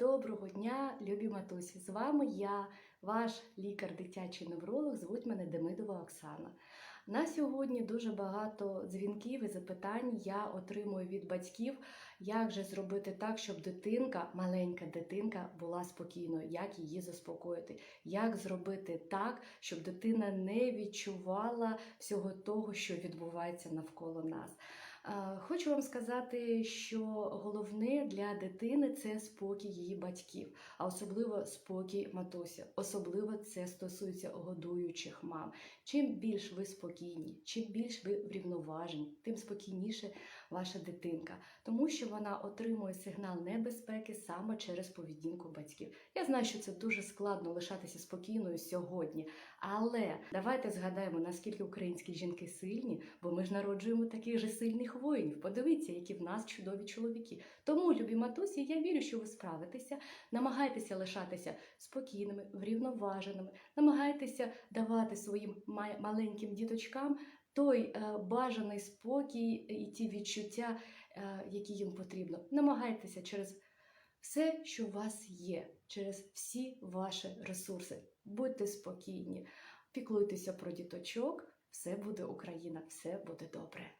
Доброго дня, любі матусі! З вами я, ваш лікар дитячий невролог, звуть мене Демидова Оксана. На сьогодні дуже багато дзвінків і запитань я отримую від батьків, як же зробити так, щоб дитинка, маленька дитинка, була спокійною, як її заспокоїти, як зробити так, щоб дитина не відчувала всього того, що відбувається навколо нас. Е, Хочу вам сказати, що головне для дитини це спокій її батьків, а особливо спокій матусі. Особливо це стосується годуючих мам. Чим більш ви спокійні, чим більш ви врівноважені, тим спокійніше ваша дитинка, тому що вона отримує сигнал небезпеки саме через поведінку батьків. Я знаю, що це дуже складно лишатися спокійною сьогодні, але давайте згадаємо, наскільки українські жінки сильні, бо ми ж народжуємо таких же сильних воїнів. Подивіться, які в нас чудові чоловіки. Тому, любі матусі, я вірю, що ви справитеся. Намагайтеся лишатися спокійними, врівноваженими, намагайтеся давати своїм маленьким діточкам той е, бажаний спокій і ті відчуття, е, які їм потрібно. Намагайтеся через все, що у вас є, через всі ваші ресурси. Будьте спокійні, піклуйтеся про діточок, все буде Україна, все буде добре.